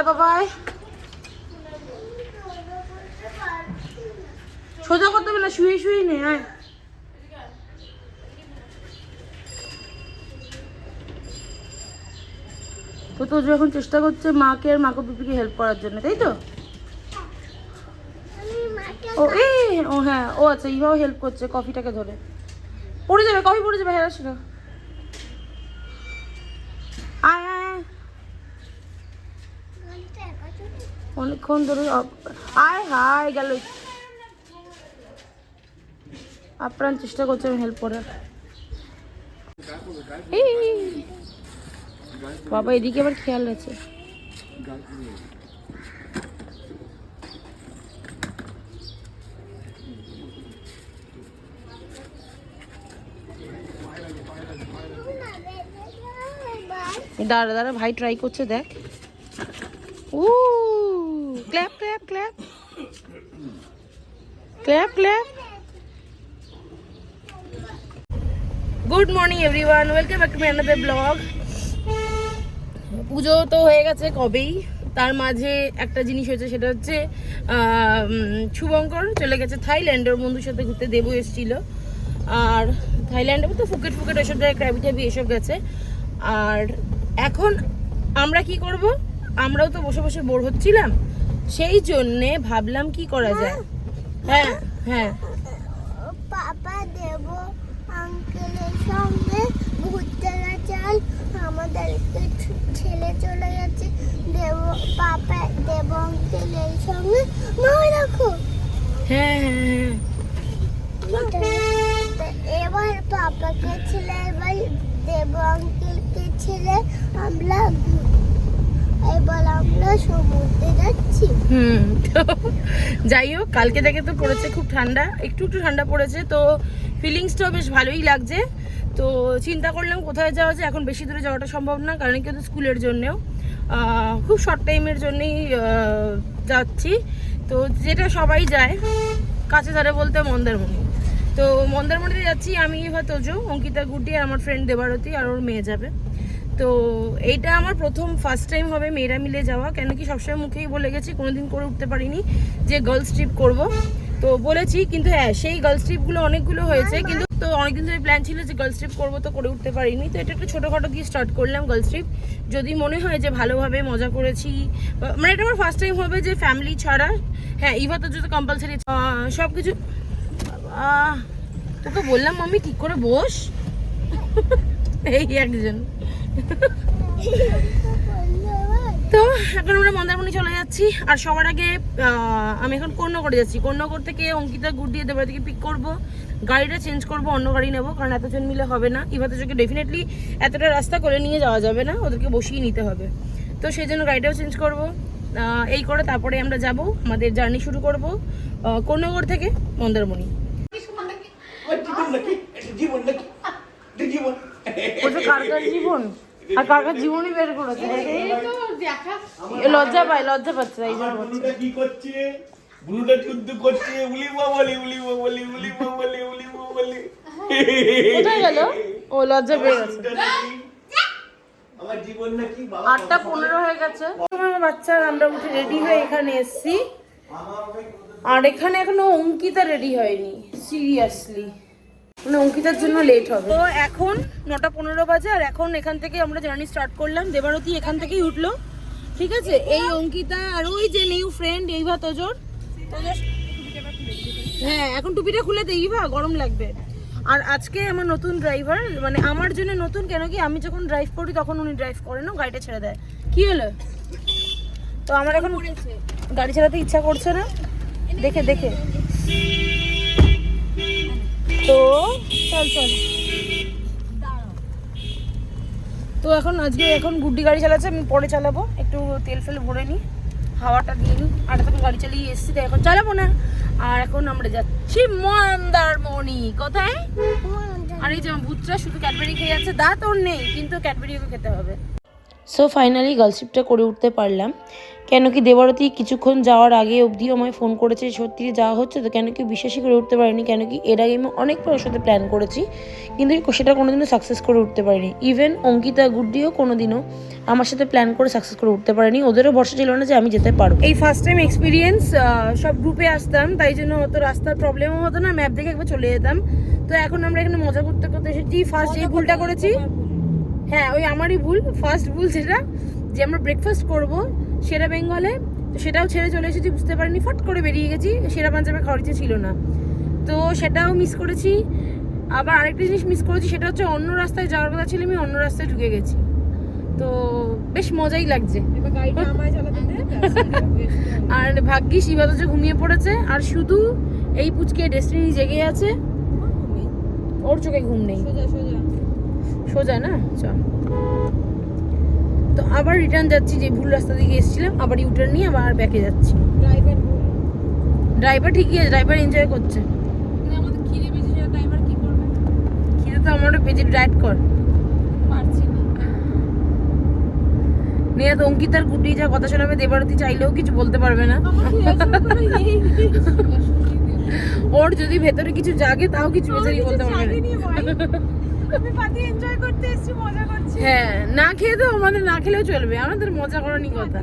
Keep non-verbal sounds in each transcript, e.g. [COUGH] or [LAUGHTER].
আয় বাবা আয় সোজা করতে হবে না? শুয়ে শুয়ে নে, আয়। তো তোজো এখন চেষ্টা করছে মাকে আর মাকে পিপিকে হেল্প করার জন্য, তাই তো? ও এই ও হ্যাঁ ও আচ্ছা ইভাও হেল্প করছে কফিটাকে ধরে। পড়ে যাবে, কফি পড়ে যাবে হ্যাঁ আসলে। আয় আয় অনেকক্ষণ ধরে আয়, হায়, গেল। আপ্রাণ চেষ্টা করছে আমি হেল্প করার বাবা, এদিকে আবার খেয়াল আছে। দাঁড়া দাঁড়া, ভাই ট্রাই করছে, দেখ। ও clap clap clap. Clap clap. Good morning everyone welcome back to my another blog পুজো তো হয়ে গেছে কবেই? তার মাঝে একটা জিনিস হয়েছে, সেটা হচ্ছে শুভঙ্কর চলে গেছে থাইল্যান্ড ওর বন্ধুর সাথে ঘুরতে। দেবু এসেছিল। আর থাইল্যান্ডে তো ফুকেট ফুকেট এসব জায়গায় ক্র্যাবি ট্যাবি এসব গেছে। আর এখন আমরা কি করব? আমরাও তো বসে বসে বোর হচ্ছিলাম। সেই জন্যে ভাবলাম কি করা যায়। হ্যাঁ হ্যাঁ। পাপা দেব আঙ্কেলের সঙ্গে ঘুরতে আর আমাদেরকে ছেলে চলে গেছে। দেব পাপা দেব আঙ্কেলের সঙ্গে মা রাখো। হ্যাঁ হ্যাঁ হ্যাঁ। এবার পাপাকে ছেলে এবার দেব আঙ্কেলকে ছেলে। আমরা এবার আমরা সমুদ্রে যাচ্ছি। হুম, তো যাই হোক, কালকে থেকে তো পড়েছে খুব ঠান্ডা, একটু একটু ঠান্ডা পড়েছে, তো ফিলিংসটাও বেশ ভালোই লাগছে। তো চিন্তা করলাম কোথায় যাওয়া যায়, এখন বেশি দূরে যাওয়াটা সম্ভব না, কারণ কিন্তু স্কুলের জন্যেও। খুব শর্ট টাইমের জন্যই যাচ্ছি। তো যেটা সবাই যায়, কাছে ধারে বলতে মন্দারমণি। তো মন্দারমণিতে যাচ্ছি আমি হয়তো অঙ্কিতা গুড্ডি আর আমার ফ্রেন্ড দেবারতী, আর ওর মেয়ে যাবে। তো এইটা আমার প্রথম ফার্স্ট টাইম হবে মেয়েরা মিলে যাওয়া। কেন কি সবসময় মুখেই বলে গেছি, কোনোদিন করে উঠতে পারিনি যে গার্লস ট্রিপ করব। তো বলেছি, কিন্তু হ্যাঁ সেই গার্লস ট্রিপগুলো অনেকগুলো হয়েছে। কিন্তু তো অনেকদিন ধরে প্ল্যান ছিল যে গার্লস ট্রিপ করব তো করে উঠতে পারিনি। তো এটা একটু ছোটোখাটো দিয়ে স্টার্ট করলাম গার্লস ট্রিপ যদি মনে হয় যে ভালোভাবে মজা করেছি মানে এটা আমার ফার্স্ট টাইম হবে যে ফ্যামিলি ছাড়া। হ্যাঁ ইভা তো যদি কম্পালসারি সব কিছু তোকে বললাম, মাম্মি, ঠিক করে বস। [LAUGHS] এই একজন। তো এখন আমরা মন্দারমণি চলে যাচ্ছি, আর সবার আগে আমি এখন কন্যাগড়ে যাচ্ছি। কন্যাগড় থেকে অঙ্কিতা গুড় দিয়ে দেবার থেকে পিক করব। গাড়িটা চেঞ্জ করব, অন্য গাড়ি নেব, কারণ এতজন মিলে হবে না। ইভাতেজকে ডেফিনেটলি এতটা রাস্তা করে নিয়ে যাওয়া যাবে না, ওদেরকে বসিয়ে নিতে হবে। তো সেই জন্য গাড়িটাও চেঞ্জ করব। এই করে তারপরে আমরা যাব, আমাদের জার্নি শুরু করব কন্যাগড় থেকে মন্দারমণি। জীবন নাকি? ওটা কার কার জীবন। আর কার কার জীবনই বের করেছে। লজ্জা পায় লজ্জা পাচ্ছে তাই জন্য কি করছে? বুলুটা যুদ্ধ করছে। উলি বাবালি উলি বাবালি উলি বাবালি উলি বাবালি কোথায় গেল? ও লজ্জা পেয়ে গেছে। আটটা পনেরো হয়ে গেছে। বাচ্চা আমরা উঠে রেডি হয়ে এখানে এসছি। আর এখানে এখনও অঙ্কিতা রেডি হয়নি সিরিয়াসলি মানে অঙ্কিতার জন্য লেট হবে। তো এখন নটা পনেরো বাজে আর এখন এখান থেকে আমরা জার্নি স্টার্ট করলাম। দেবারতী এখান থেকেই উঠল। ঠিক আছে? এই অঙ্কিতা আর ওই যে নিউ ফ্রেন্ড এইভা তোজোর তোজোর হ্যাঁ এখন টুপিটা খুলে দেই বা গরম লাগবে। আর আজকে আমার নতুন ড্রাইভার মানে আমার জন্য নতুন কেন কি আমি যখন ড্রাইভ করি তখন উনি ড্রাইভ করে না গাড়িটা ছেড়ে দেয়। কি হলো? তো আমার এখন গাড়ি চালাতে ইচ্ছা করছে না। দেখে দেখে। তো চল চল। তো এখন আজকে এখন গুড্ডি গাড়ি চালাচ্ছে আমি পরে চালাবো। একটু তেল ফেল ভরে নিই হাওয়াটা দিয়ে নিই আর তখন গাড়ি চালিয়ে এসছি তাই এখন চালাবো না। আর এখন আমরা যাচ্ছি মন্দারমণি কোথায়? আর এই যে ভূতরা শুধু ক্যাডবেরি খেয়ে যাচ্ছে দাঁত ওর নেই কিন্তু ক্যাডবেরি ওকে খেতে হবে। সো ফাইনালি গার্লশিপটা করে উঠতে পারলাম। কেন কি দেবরতী কিছুক্ষণ যাওয়ার আগে অবধিও আমায় ফোন করেছে, সত্যি যাওয়া হচ্ছে তো কেন কি বিশ্বাসই করে উঠতে পারিনি কেন কি এর আগে আমি অনেকবার ওর সাথে প্ল্যান করেছি, কিন্তু সেটা কোনোদিনও সাকসেস করে উঠতে পারিনি। ইভেন অঙ্কিতা গুড্ডিও কোনোদিনও আমার সাথে প্ল্যান করে সাকসেস করে উঠতে পারেনি। ওদেরও ভরসা ছিল না যে আমি যেতে পারব। এই ফার্স্ট টাইম এক্সপিরিয়েন্স সব গ্রুপে আসতাম, তাই জন্য অত রাস্তার প্রবলেমও হতো না ম্যাপ দেখে একবার চলে যেতাম। তো এখন আমরা এখানে মজা করতে করতে এসেছি। ফার্স্ট যে ভুলটা করেছি হ্যাঁ ওই আমারই ভুল। ফার্স্ট ভুল যেটা যে আমরা ব্রেকফাস্ট করব সেরা বেঙ্গলে তো সেটাও ছেড়ে চলে এসেছি বুঝতে পারিনি ফট করে বেরিয়ে গেছি সেরা পাঞ্জাবে খাওয়ার ইচ্ছে ছিল না। তো সেটাও মিস করেছি। আবার আরেকটা জিনিস মিস করেছি সেটা হচ্ছে অন্য রাস্তায় যাওয়ার কথা ছিল আমি অন্য রাস্তায় ঢুকে গেছি। তো বেশ মজাই লাগছে। [LAUGHS] আর ভাগ্যিস ইবাদত ঘুমিয়ে পড়েছে আর শুধু এই পুচকে ডেস্টিনি জেগে আছে। ওর চোখে ঘুম নেই। সোজা না? চ তো আবার রিটার্ন যাচ্ছি যে ভুল রাস্তা দিকে এসেছিলাম আবার ইউটার্ন নিয়ে আবার ব্যাকে যাচ্ছি। ড্রাইভার ঠিকই আছে ড্রাইভার এনজয় করছে। খিদে তো আমার পেজে ডায়েট কর। নিয়ে তো অঙ্কিতার গুটি যা কথা শোনাবে দেবারতী চাইলেও কিছু বলতে পারবে না। ওর যদি ভেতরে কিছু জাগে তাও কিছু বেচারি বলতে পারবে না। হ্যাঁ না খেয়ে তো আমাদের না খেলেও চলবে আমাদের মজা করারই কথা।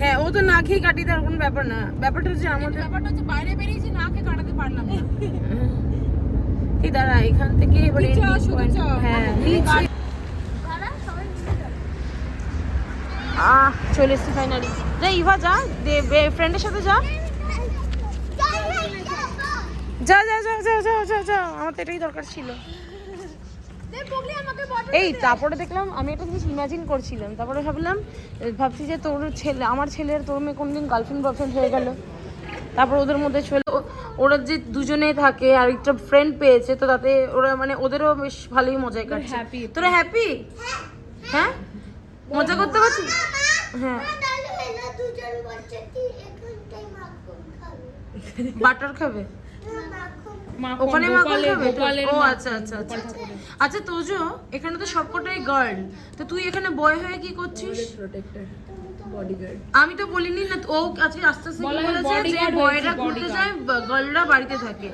হ্যাঁ ও তো না খেয়ে কাটিয়ে দেওয়ার কোনো ব্যাপার না। ব্যাপারটা হচ্ছে আমাদের ব্যাপারটা হচ্ছে বাইরে বেরিয়েছি না খেয়ে কাটাতে পারলাম না। এই দাঁড়া এখান থেকে এবার হ্যাঁ নিচে আহ চলে এসছি ফাইনালি যা ইভা যা ফ্রেন্ডের সাথে যা। যা যা যা যা যা যা যা আমার তো এটাই দরকার ছিল। এই তারপরে দেখলাম আমি একটা জিনিস ইমাজিন করছিলাম। তারপরে ভাবলাম ভাবছি যে তোর ছেলে আমার ছেলের তোর মেয়ে কোনদিন গার্লফ্রেন্ড বয়ফ্রেন্ড হয়ে গেল। তারপর ওদের মধ্যে চলে ও- ওরা যে দুজনে থাকে আর একটা ফ্রেন্ড পেয়েছে তো তাতে ওরা মানে ওদেরও বেশ ভালোই মজায় কাটছে। তোরা হ্যাপি হ্যাঁ? মজা করতে পারছিস? হ্যাঁ। বাটার খাবে? ওখানে মাখন খাবে ও আচ্ছা আচ্ছা আচ্ছা আচ্ছা। আচ্ছা তোজো এখানে তো সবকটাই গার্ল তো তুই এখানে বয় হয়ে কি করছিস? আমি তো বলিনি না ও আজকে আস্তে আস্তে বলেছে যে বয়রা ঘুরতে যায় গার্লরা বাড়িতে থাকে।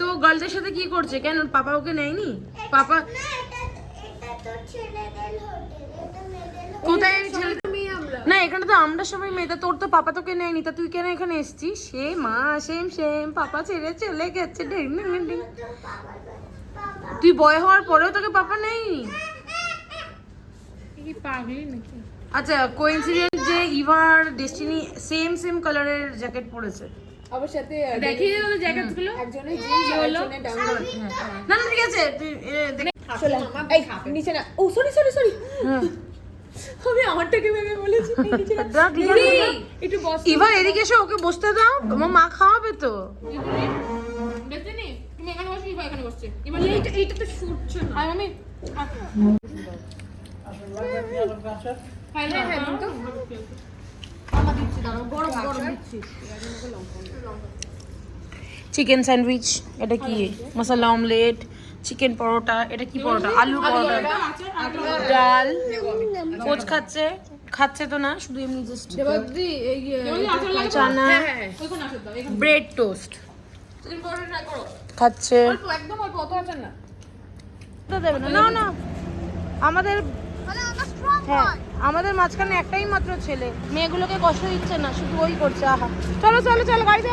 তো গার্লদের সাথে কি করছে? কেন পাপা ওকে নেয়নি? পাপা না এটা এটা তো ছেলেদের হোটেল এটা মেয়েদের হোটেল কোথায় ছেলে না এখানে তো আমরা সবাই মেয়েটা তোর তো পাপা তোকে নেয়নি তা তুই কেন এখানে এসেছিস? সে মা সেম সেম পাপা ছেড়ে চলে গেছে। তুই বয় হওয়ার পরেও তোকে পাপা নেয়নি আচ্ছা কোইন্সিডেন্ট যে ইভার ডেস্টিনি সেম সেম কালারের জ্যাকেট পরেছে। একজনের জিন্স হলো? না না ঠিক আছে নিচে না। ও সরি সরি সরি। আমি আমারটাকে ভেবে বলেছি। [LAUGHS] একটু বস। ইভা এদিকে এসে ওকে বসতে দাও। তোমার মা খাওয়াবে তো। এইটা এইটা তো শুটছে না। চিকেন স্যান্ডউইচ এটা কি? মশলা অমলেট চিকেন পরোটা এটা কি পরোটা আলু পরোটা ডাল। কোচ খাচ্ছে খাচ্ছে তো না শুধু এমনি জাস্ট চানা ব্রেড টোস্ট। খাচ্ছে। একদম অল্প অত আছে না। না না না। আমাদের হ্যাঁ আমাদের মাঝখানে একটাই মাত্র ছেলে। মেয়েগুলোকে কষ্ট দিচ্ছে না শুধু ওই করছে আহা। চলো চলো চলো গাড়িতে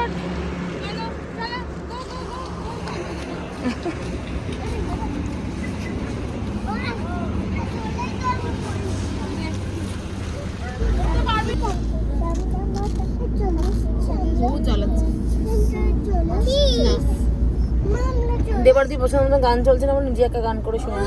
পছন্দ মতো গান চলছে না নিজে একটা গান করে শুনে।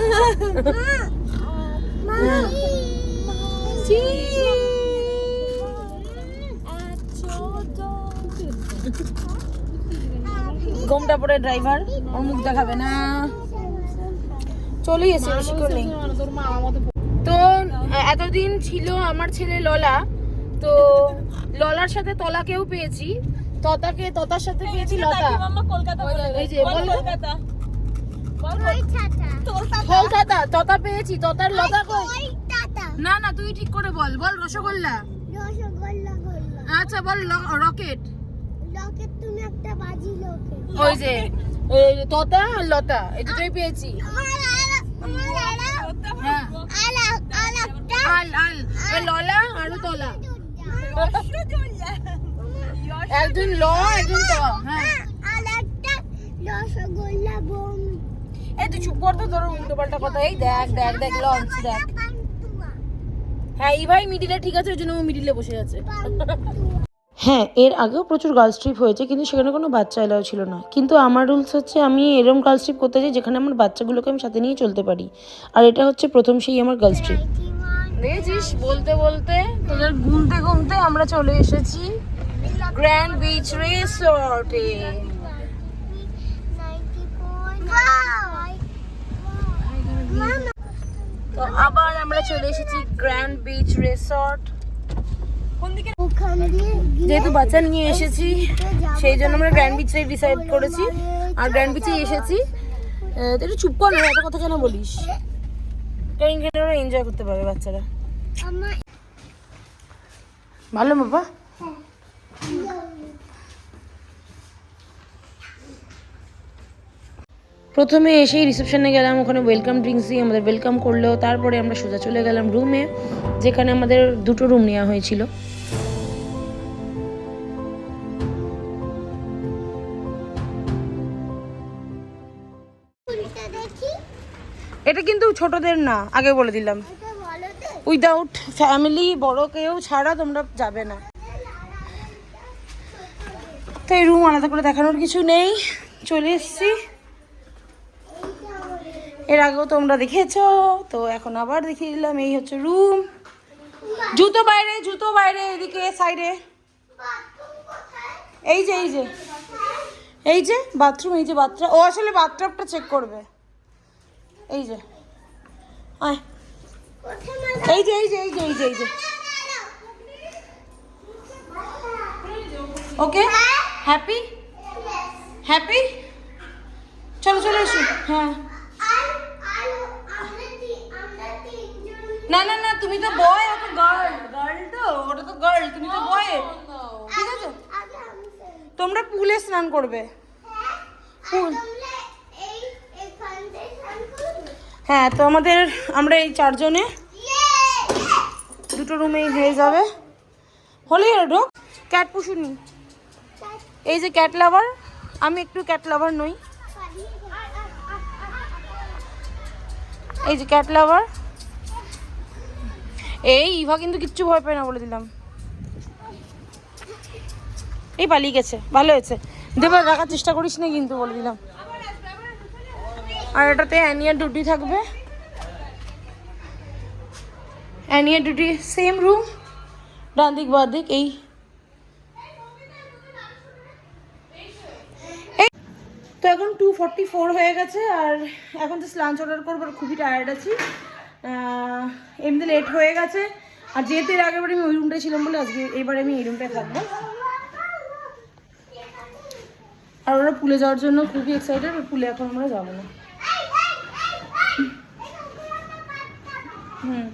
ঘোমটা পরে ড্রাইভার, ওর মুখ দেখাবে না। চলেই এসে বেশি করে তো, এতদিন ছিল আমার ছেলে ললা তো ললার সাথে তলাকেও পেয়েছি ততাকে ততার সাথে পেয়েছি লতা। এই যে কলকাতা। ততা পেয়েছি ততার লতা কই? না না তুই ঠিক করে বল বল রসগোল্লা। আচ্ছা বল রকেট। লকেট তুমি একটা বাজি লোকে ওই যে ততা আর লতা এই দুটোই পেয়েছি আমার আর- আমার আর- হ্যাঁ আর- আর একটা আল আল এ ললা আর তলা একজন ল একজন ত হ্যাঁ। আর একটা রসগোল্লা বোম। এই তুই চুপ কর তো তোর উল্টো পাল্টা কথা। এই দেখ দেখ দেখ লঞ্চ দেখ। হ্যাঁ এই ভাই মিডিলে ঠিক আছে ওই জন্য ও মিডিলে বসে আছে। হ্যাঁ এর আগেও প্রচুর গার্লস ট্রিপ হয়েছে কিন্তু সেখানে কোনো বাচ্চা এলাও ছিল না। কিন্তু আমার রুলস হচ্ছে আমি এরম গার্লস ট্রিপ করতে চাই যেখানে আমার বাচ্চাগুলোকে আমি সাথে নিয়ে চলতে পারি। আর এটা হচ্ছে প্রথম সেই আমার গার্লস ট্রিপ দেখেছিস? বলতে বলতে তোদের ঘুমতে ঘুমতে আমরা চলে এসেছি। গ্র্যান্ড বিচ রিসর্টে তো আবার আমরা চলে এসেছি গ্র্যান্ড বিচ রিসর্ট যেহেতু বাচ্চা নিয়ে এসেছি, সেই জন্য আমরা গ্র্যান্ড বিচে ডিসাইড করেছি। আর গ্র্যান্ড বিচে এসেছি। একটু চুপ কর না, এত কথা কেন বলিস? কারণ ওরা এনজয় করতে পারবে বাচ্চারা। ভালো বাবা। প্রথমে এসেই রিসেপশনে গেলাম ওখানে ওয়েলকাম ড্রিঙ্কস দিয়ে আমাদের ওয়েলকাম করল। তারপরে আমরা সোজা চলে গেলাম রুমে যেখানে আমাদের দুটো রুম নেওয়া হয়েছিল। এটা কিন্তু ছোটদের না আগে বলে দিলাম। উইদাউট ফ্যামিলি বড় কেউ ছাড়া তোমরা যাবে না। তো এই রুম আলাদা করে দেখানোর কিছু নেই। চলে এসেছি। এর আগেও তোমরা দেখেছ, তো এখন আবার দেখিয়ে দিলাম, এই হচ্ছে রুম জুতো বাইরে জুতো বাইরে, এদিকে সাইডে এই যে এই যে। এই যে বাথরুম এই যে বাথরুম ও আসলে বাথটাবটা চেক করবে। এই যে। এই যে এই যে এই যে এই যে এই যে। ওকে হ্যাপি হ্যাপি চলো, চলে এসো হ্যাঁ আর আর আমরা তি- আমরা তিনজন না না না তুমি তো বয় ও তো গার্ল গার্ল তো ওটা তো গার্ল তুমি তো বয় ঠিক আছে। তোমরা পুলে স্নান করবে। হ্যাঁ? করবে? হ্যাঁ তো আমাদের আমরা এই চারজনে! দুটো রুমেই হয়ে যাবে। হলেই আর ঢোক। ক্যাট পুষুনি এই যে ক্যাট লাভার আমি একটু ক্যাট লাভার নই। এই যে ক্যাট লাভার এই ইভা কিন্তু কিচ্ছু ভয় পায় না বলে দিলাম। এই পালিয়ে গেছে, ভালো হয়েছে। দেবার রাখার চেষ্টা করিস না কিন্তু বলে দিলাম। আর এটাতে অ্যানিয়ার ডিউটি থাকবে। অ্যানিয়ার ডিউটি সেম রুম ডান দিক, বাঁ দিক, এই। তো এখন টু ফর্টি ফোর হয়ে গেছে, আর এখন তো লাঞ্চ অর্ডার করব খুবই টায়ার্ড আছি। এমনি লেট হয়ে গেছে। আর যেহেতু এর আগের আমি ওই রুমটায় ছিলাম বলে আজকে এবারে আমি এই রুমটায় থাকব। আর ওরা পুলে যাওয়ার জন্য খুবই এক্সাইটেড পুলে এখন আমরা যাব না। হুম।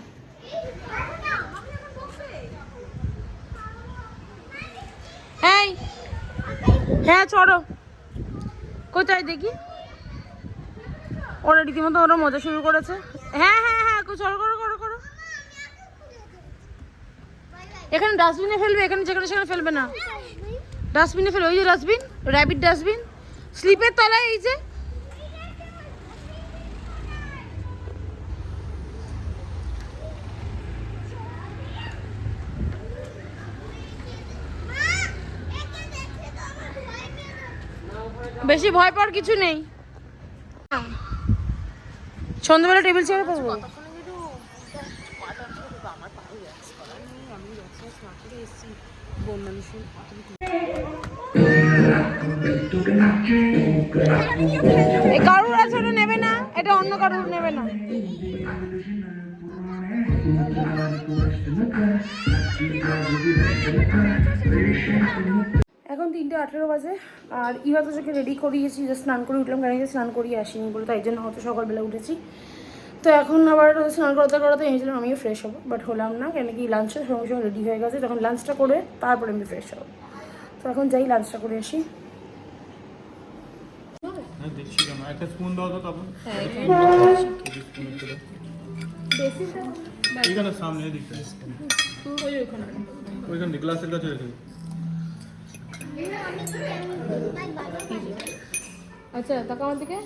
এই হ্যাঁ চড়ো কোথায় দেখি? ওরা রীতিমতো ওরা মজা শুরু করেছে। হ্যাঁ হ্যাঁ এখানে ডাস্টবিনে ফেলবে, এখানে যেখানে সেখানে ফেলবে না। ডাস্টবিনে ফেলে ওই যে ডাস্টবিন র্যাবিট ডাস্টবিন স্লিপের তলায় এই যে। বেশি ভয় পাওয়ার কিছু নেই। সন্ধ্যাবেলা টেবিল চেয়ারে বসবো কারুর আছে নেবে না এটা অন্য কারুর নেবে না। এখন তিনটে আঠেরো বাজে আর ইভা তোকে রেডি করিয়েছি যে স্নান করে উঠলাম কারণ কি স্নান করিয়ে আসিনি বলে তাই জন্য হয়তো সকালবেলা উঠেছি। তো এখন আবার স্নান করাতে করাতে ভেবেছিলাম আমিও ফ্রেশ হব বাট হলাম না কেন কি লাঞ্চের সঙ্গে সঙ্গে রেডি হয়ে গেছে তখন লাঞ্চটা করে তারপরে আমি ফ্রেশ হব। তো এখন যাই লাঞ্চটা করে আসি। হ্যাঁ ওইখানে গ্লাসের কাছে রেখে আচ্ছা তাকে আমার দিকে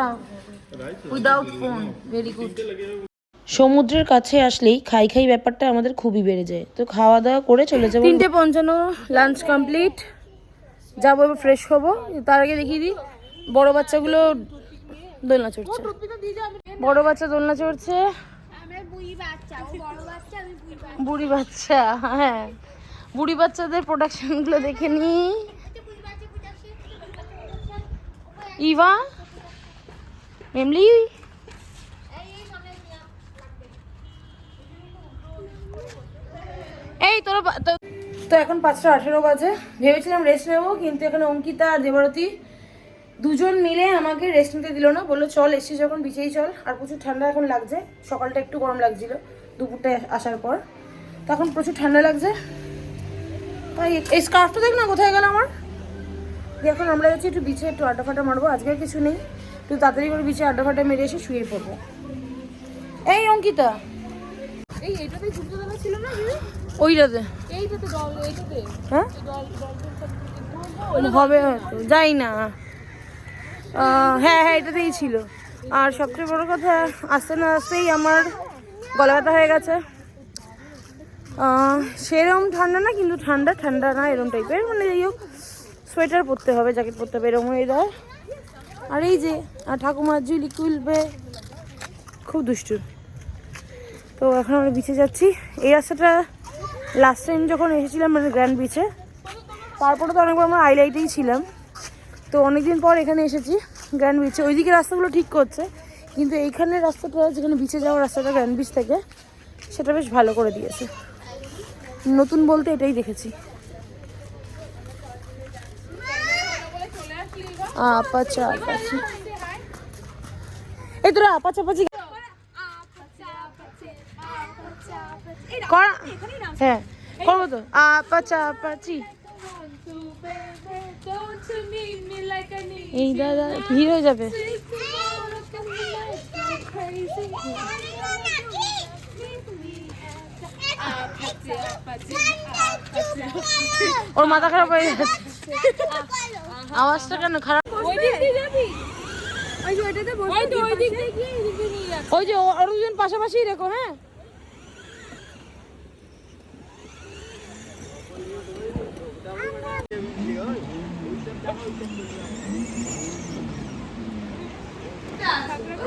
খাও উইদাউট ফোন ভেরি গুড সমুদ্রের কাছে আসলেই খাই খাই ব্যাপারটা আমাদের খুবই বেড়ে যায়। তো খাওয়া দাওয়া করে চলে যাব। তিনটে পঞ্চান্ন লাঞ্চ কমপ্লিট যাব এবার ফ্রেশ হব। তার আগে দেখিয়ে দিই বড় বাচ্চাগুলো দোলনা চড়ছে। বড় বাচ্চা দোলনা চড়ছে। বুড়ি বাচ্চা হ্যাঁ। বুড়ি বাচ্চাদের প্রোডাকশনগুলো দেখে নি। ইভা মেমলি এই তোরা তো- তো এখন পাঁচটা আঠেরো বাজে। ভেবেছিলাম রেস্ট নেব কিন্তু এখানে অঙ্কিতা আর দেবরতী দুজন মিলে আমাকে রেস্ট নিতে দিল না। বলল চল এসছি যখন বিচেই চল। আর প্রচুর ঠান্ডা এখন লাগছে। সকালটা একটু গরম লাগছিল দুপুরটা আসার পর। তখন প্রচুর ঠান্ডা লাগছে। তাই এই স্কার্ফটা দেখ না কোথায় গেল আমার? এখন আমরা যাচ্ছি একটু বিচে একটু আড্ডা ফাটা মারবো। আজকে কিছু নেই। একটু তাড়াতাড়ি করে বিচে আড্ডা মেরে এসে শুয়ে পড়ব। এই অঙ্কিতা। এই এটাতে ঝুলতে দেওয়া ছিল না ওইটাতে। এইটাতে ডল এইটাতে? হ্যাঁ? হবে যাই না। হ্যাঁ হ্যাঁ এটাতেই ছিল। আর সবচেয়ে বড় কথা আস্তে না আসতেই আমার গলা ব্যথা হয়ে গেছে। সেরম ঠান্ডা না কিন্তু ঠান্ডা ঠান্ডা না এরম টাইপের মানে যাই হোক সোয়েটার পরতে হবে জ্যাকেট পরতে হবে এরম ওয়েদার আর এই যে, আর ঠাকুমার জুলি কুলবে খুব দুষ্টু। তো এখন আমরা বিচে যাচ্ছি। এই রাস্তাটা লাস্ট টাইম যখন এসেছিলাম মানে গ্র্যান্ড বিচে তারপরে তো অনেকবার আমরা আইলাইটেই ছিলাম। তো অনেকদিন পর এখানে এসেছি গ্র্যান্ড বিচে ওইদিকে রাস্তাগুলো ঠিক করছে, কিন্তু এইখানে রাস্তাটা, যেখানে বিচে যাওয়ার রাস্তাটা গ্র্যান্ড বিচ থেকে, সেটা বেশ ভালো করে দিয়েছে। নতুন বলতে এটাই দেখেছি। আপাচা, আপাচি। এই তোরা আপাচা, আপাচি। কর হ্যাঁ করব তো। আপাচা, আপাচি। এই দাদা, ভিড় হয়ে যাবে। ওর মাথা খারাপ হয়ে যাচ্ছে। আওয়াজটা কেন খারাপ? ওই যে বসে ওই তো ওই দিক ওই ও- দুজন পাশাপাশি রেখো হ্যাঁ?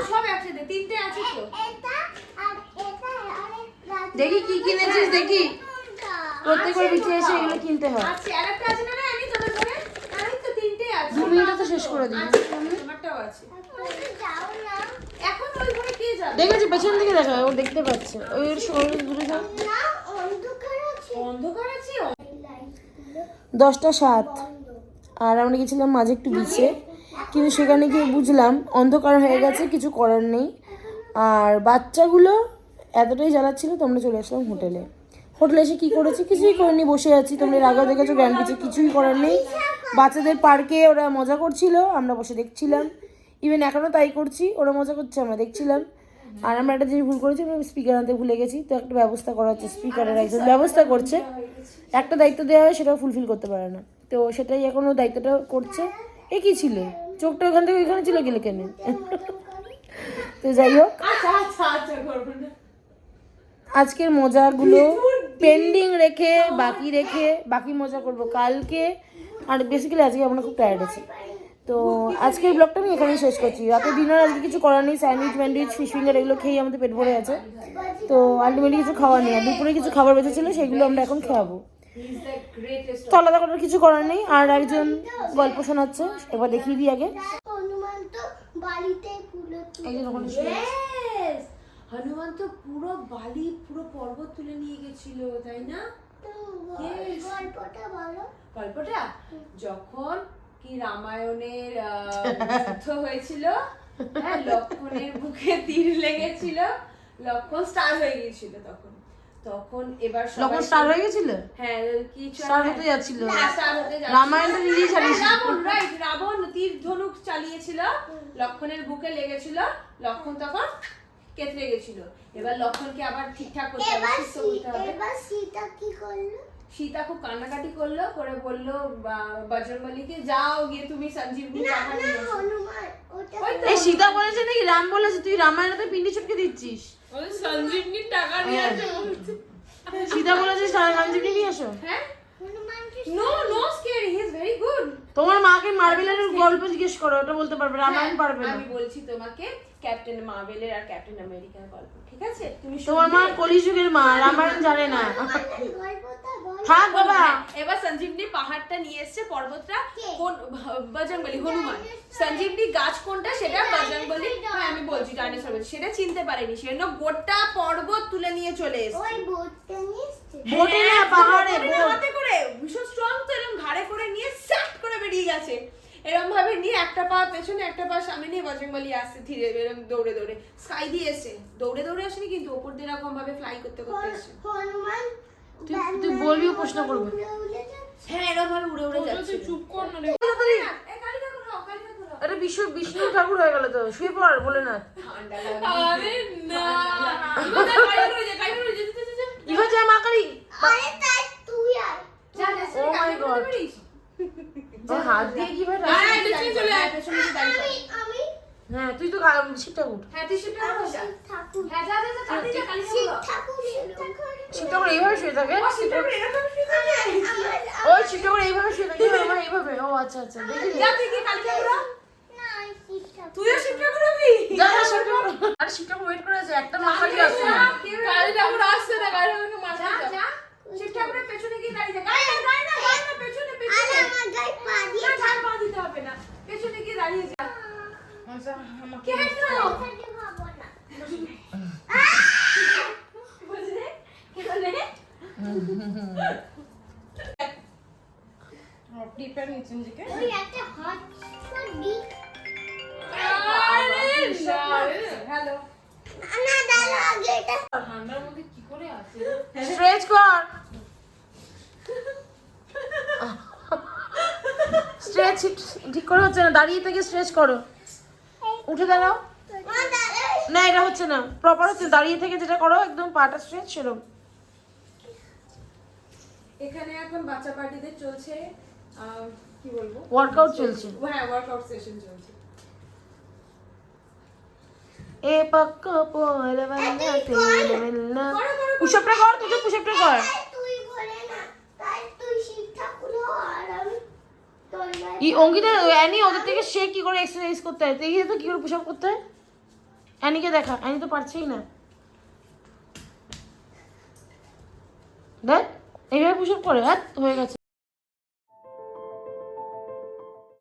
সব একসাথে তিনটে আছে তো। এটা আর এটা আরে দেখি কি কিনেছিস দেখি। প্রত্যেকবার বিচে এসে এগুলো কিনতে হয়। আচ্ছা আর আছে না আমি তোদের ঘরে আমি তো তিনটে আছে। দু মিনিটে তো শেষ করে দিই তোমারটাও আছে যাও না এখন ওই ঘরে কে যাবে দেখেছি, পেছন থেকে দেখা, ও দেখতে পাচ্ছে। ওই শরীর দূরে যাও। অন্ধকার আছে দশটা সাত। আর আমরা গেছিলাম মাঝে একটু বিচে কিন্তু সেখানে গিয়ে বুঝলাম, অন্ধকার হয়ে গেছে, কিছু করার নেই। আর বাচ্চাগুলো এতটাই জ্বালাচ্ছিল তো আমরা চলে আসলাম হোটেলে। হোটেলে এসে কী করেছি? কিছুই করিনি, বসে আছি। তোমরা আগেও দেখেছ গ্র্যান্ড বিচে কিছুই করার নেই। বাচ্চাদের পার্কে ওরা মজা করছিল, আমরা বসে দেখছিলাম। ইভেন এখনও তাই করছি, ওরা মজা করছে, আমরা দেখছিলাম। আর আমরা একটা জিনিস ভুল করেছি আমরা স্পিকার আনতে ভুলে গেছি, তো একটা ব্যবস্থা করা হচ্ছে স্পিকারের একজন ব্যবস্থা করছে। একটা দায়িত্ব দেওয়া হয়, সেটাও ফুলফিল করতে পারে না। তো সেটাই এখনও দায়িত্বটা করছে। এ কি ছিল? চোখটা ওখান থেকে ওইখানে ছিল গেলে কেন? তো যাই হোক। আজকের মজাগুলো পেন্ডিং রেখে, বাকি রেখে, বাকি মজা করব কালকে। আর বেসিক্যালি আজকে আমরা খুব টায়ার্ড আছি। তো আজকের ব্লগটা আমি এখানেই শেষ করছি। রাতে ডিনার আজকে কিছু করার নেই স্যান্ডউইচ ম্যান্ডউইচ ফিশ ফিঙ্গার এগুলো খেয়ে আমাদের পেট ভরে আছে। তো আলটিমেটলি কিছু খাওয়া নেই দুপুরে কিছু খাবার বেঁচেছিল সেগুলো আমরা এখন খাওয়াবো তো আলাদা করার কিছু করার নেই আর একজন গল্প শোনাচ্ছে এবার দেখিয়ে দিই আগে। হনুমান তো পুরো বালি পুরো পর্বত তুলে নিয়ে গেছিল তাই না? গল্পটা? যখন কি রামায়ণের যুদ্ধ হয়েছিল? হ্যাঁ লক্ষণের বুকে তীর লেগেছিল। লক্ষণ স্টার হয়ে গিয়েছিল তখন। তখন এবার লখন স্টার হয়ে গেছিল হ্যাঁ কিছু স্টার হতে যাচ্ছিল। হ্যাঁ। রামায়ণটা নিজেই চালিয়েছিল হ্যাঁ, রাবণ রাইট রাবণ তীর ধনুক চালিয়েছিল। লক্ষণের বুকে লেগেছিল। লক্ষণ তখন কেতরে গেছিল। এবার লক্ষণকে আবার ঠিকঠাক করতে হবে সুস্থ করতে হবে। এবার সীতা কি করল? সীতা খুব কান্নাকাটি করল করে বলল বজরঙ্গলিকে যাও গিয়ে তুমি সঞ্জীবনী ওই এই সীতা বলেছে নাকি রাম বলেছে তুই রামায়ণতে পিন্ডি চুটকে দিচ্ছিস? সঞ্জীবনীর টাকা নিয়ে আছে সীতা বলেছে সঞ্জীবনী নিয়ে এসো হ্যাঁ? No no scary he is very good তোমার মাকে মার্বেলের গল্প জিজ্ঞেস করো ওটা বলতে পারবে রামায়ণ পারবে না। হ্যাঁ, আমি বলছি তোমাকে ক্যাপ্টেন মার্ভেলের আর ক্যাপ্টেন আমেরিকার গল্প ঠিক আছে? তুমি তোমার মা কলিযুগের মা রামায়ণ জানে না। থাক বাবা। হ্যাঁ, এবার সঞ্জীবনী পাহাড়টা নিয়ে এসছে পর্বতটা কোন বজরংবলী হনুমান। সঞ্জীবনী গাছ কোনটা সেটা বজরংবলী। হ্যাঁ আমি বলছি ডাইনোসর বলছি। সেটা চিনতে পারেনি সে সেজন্য গোটা পর্বত তুলে নিয়ে চলে এসছে। ওই বোটটা নিয়ে এসছে। বোটে না হ্যাঁ, পাহাড়ে বোটে না, হাতে করে ভীষণ স্ট্রং তো এরকম ঘাড়ে করে নিয়ে স্যাট করে বেরিয়ে গেছে। এরকম ভাবে নিয়ে একটা পা পেছনে একটা পা সামনে নিয়ে বজরংবলী আসছে ধীরে এরকম দৌড়ে দৌড়ে। স্কাই দিয়ে এসে। দৌড়ে দৌড়ে আসেনি কিন্তু ওপর দিয়ে এরকম ভাবে ফ্লাই করতে করতে এসে। হনুমান তুই- তুই বলবি প্রশ্ন করবে। উড়ে উড়ে যাচ্ছে। হ্যাঁ এরকম ভাবে উড়ে উড়ে যাচ্ছে। চুপ কর না রে। তাড়াতাড়ি। এই কালী ঠাকুর হও, কালী ঠাকুর বিশ্ব বিষ্ণু ঠাকুর হয়ে গেল তো শুয়ে পড় বলে না। আরে না। ইভা যা মা কালী আরে তাই তুই আয়। যা, যা, Oh হাত দিয়ে কীভাবে হ্যাঁ তুই তো শিব ঠাকুর হ্যাঁ, তুই শিব ঠাকুর হ্যাঁ, এইভাবে শুয়ে থাকে? ও, শিব ঠাকুর এইভাবে শুয়ে থাকে? এইভাবে ও আচ্ছা আচ্ছা দেখি। স্ট্রেচ করো। উঠে দাঁড়াও। না এটা হচ্ছে না। প্রপার হচ্ছে দাঁড়িয়ে থেকে যেটা করো একদম পাটা স্ট্রেচ সেরকম। এখানে এখন বাচ্চা পার্টিদের চলছে কি বলব? ওয়ার্কআউট চলছে। হ্যাঁ ওয়ার্কআউট সেশন চলছে। এ পক্ক পোল বন্না তেল মিলনা করো, করো, পুশআপটা কর। তুই পুশআপটা কর। তাই বলে না তাই তুই শিব ঠাকুর আর আমি ই, অঙ্কিতা, অ্যানি ওদের থেকে সে কি করে এক্সারসাইজ করতে হয়? দেখি তো কি করে পুশআপ করতে হয়। অ্যানিকে দেখা, অ্যানি তো পারছেই না। দেখ, এইভাবে পুশআপ করে হ্যাঁ হয়ে গেছে।